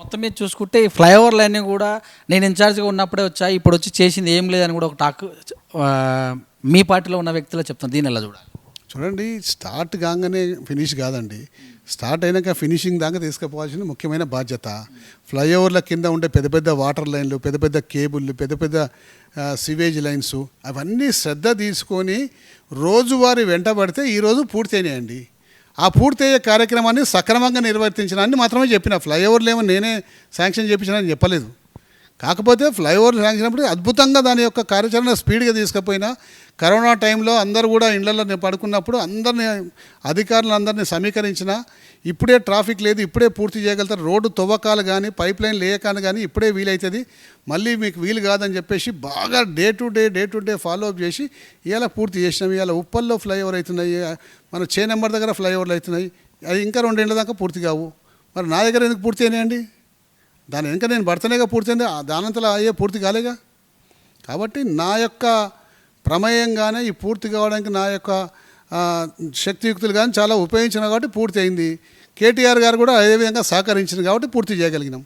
మొత్తం మీద చూసుకుంటే ఈ ఫ్లైఓవర్లు అన్నీ కూడా నేను ఇన్ఛార్జ్గా ఉన్నప్పుడే వచ్చా ఇప్పుడు వచ్చి చేసింది ఏం లేదని కూడా ఒక టాక్ మీ పార్టీలో ఉన్న వ్యక్తులు చెప్తాను దీని ఎలా చూడాలి? చూడండి స్టార్ట్ కాగానే ఫినిష్ కాదండి. స్టార్ట్ అయినాక ఫినిషింగ్ దాకా తీసుకుపోవాల్సిన ముఖ్యమైన బాధ్యత. ఫ్లైఓవర్ల కింద ఉండే పెద్ద పెద్ద వాటర్ లైన్లు పెద్ద పెద్ద కేబుల్లు పెద్ద పెద్ద సివేజ్ లైన్స్ అవన్నీ శ్రద్ధ తీసుకొని రోజువారీ వెంటబడితే ఈరోజు పూర్తయినాయండి. ఆ పూర్తయ్యే కార్యక్రమాన్ని సక్రమంగా నిర్వర్తించడాన్ని మాత్రమే చెప్పిన ఫ్లైఓవర్లు ఏమో నేనే శాంక్షన్ చేయించానని చెప్పలేదు. కాకపోతే ఫ్లైఓవర్ శాంక్షన్ అప్పుడు అద్భుతంగా దాని యొక్క కార్యాచరణ స్పీడ్గా తీసుకుపోయినా కరోనా టైంలో అందరూ కూడా ఇళ్ళలో పడుకున్నప్పుడు అందరిని అధికారులందరినీ సమీకరించిన ఇప్పుడే ట్రాఫిక్ లేదు ఇప్పుడే పూర్తి చేయగలుగుతారు. రోడ్డు తవ్వకాలు కానీ పైప్ లైన్ లేకాను కానీ ఇప్పుడే వీలవుతుంది మళ్ళీ మీకు వీలు కాదని చెప్పేసి బాగా day to day day to day follow up చేసి ఇలా పూర్తి చేసినాం. ఇవాళ ఉప్పల్లో ఫ్లైఓవర్ అవుతున్నాయి. మన చే నెంబర్ దగ్గర ఫ్లైఓవర్లు అవుతున్నాయి. అది ఇంకా రెండేళ్ళ దాకా పూర్తి కావు. మరి నా దగ్గర ఎందుకు పూర్తి అయినాయండి? దాని వెనుక నేను భర్తనేగా పూర్తయింది ఆ దానంతలో అయ్యే పూర్తి కాలేగా? కాబట్టి నా యొక్క ప్రమేయంగానే ఈ పూర్తి కావడానికి నా యొక్క శక్తియుక్తులు కానీ చాలా ఉపయోగించిన కాబట్టి పూర్తి అయింది. కేటీఆర్ గారు కూడా అదే విధంగా సహకరించింది కాబట్టి పూర్తి చేయగలిగినాం.